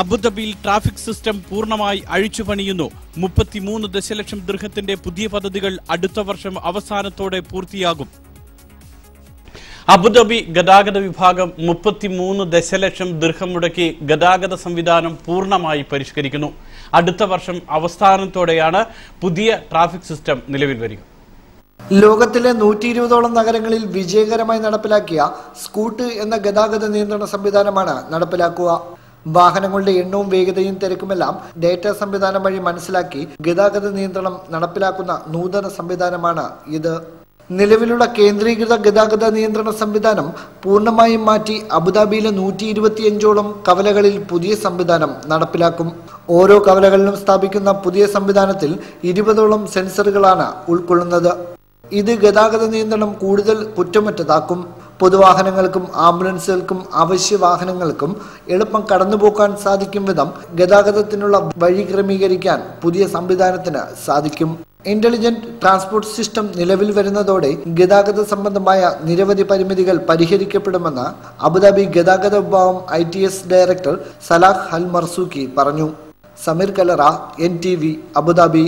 അബുദാബിയിൽ traffic system പൂർണമായി അഴിച്ചുപണിയുന്നു. മുപ്പത്തിമൂന്ന് ദശലക്ഷം ദൃഹത്തിന്റെ പുതിയ പദ്ധതികൾ അടുത്ത വർഷം അവസാനത്തോടെ പൂർത്തിയാകും. അബുദാബി ഗതാഗത വിഭാഗം മുപ്പത്തിമൂന്ന് ദശലക്ഷം ദീർഘം മുടക്കി ഗതാഗത സംവിധാനം പൂർണമായി പരിഷ്കരിക്കുന്നു. അടുത്ത വർഷം അവസാനത്തോടെയാണ് പുതിയ ട്രാഫിക് സിസ്റ്റം നിലവിൽ വരിക. ലോകത്തിലെ നൂറ്റി ഇരുപതോളം നഗരങ്ങളിൽ വിജയകരമായി നടപ്പിലാക്കിയ സ്കൂട്ട് എന്ന ഗതാഗത നിയന്ത്രണ സംവിധാനമാണ് നടപ്പിലാക്കുക. വാഹനങ്ങളുടെ എണ്ണവും വേഗതയും തിരക്കുമെല്ലാം ഡേറ്റ സംവിധാനം വഴി മനസ്സിലാക്കി ഗതാഗത നിയന്ത്രണം നടപ്പിലാക്കുന്ന നൂതന സംവിധാനമാണ് ഇത്. നിലവിലുള്ള കേന്ദ്രീകൃത ഗതാഗത നിയന്ത്രണ സംവിധാനം പൂർണമായും മാറ്റി അബുദാബിയിലെ നൂറ്റി ഇരുപത്തിയഞ്ചോളം കവലകളിൽ പുതിയ സംവിധാനം നടപ്പിലാക്കും. ഓരോ കവലകളിലും സ്ഥാപിക്കുന്ന പുതിയ സംവിധാനത്തിൽ ഇരുപതോളം സെൻസറുകളാണ് ഉൾക്കൊള്ളുന്നത്. ഇത് ഗതാഗത നിയന്ത്രണം കൂടുതൽ കുറ്റമറ്റതാക്കും. പൊതുവാഹനങ്ങൾക്കും ആംബുലൻസുകൾക്കും അവശ്യ വാഹനങ്ങൾക്കും എളുപ്പം കടന്നുപോകാൻ സാധിക്കും വിധം ഗതാഗതത്തിനുള്ള വഴി ക്രമീകരിക്കാൻ പുതിയ സംവിധാനത്തിന് സാധിക്കും. ഇന്റലിജന്റ് ട്രാൻസ്പോർട്ട് സിസ്റ്റം നിലവിൽ വരുന്നതോടെ ഗതാഗത സംബന്ധമായ നിരവധി പരിമിതികൾ പരിഹരിക്കപ്പെടുമെന്ന് അബുദാബി ഗതാഗത വിഭാഗം I T S director Salah Al Marzouqi പറഞ്ഞു. Sameer Kalara N T V Abu Dhabi.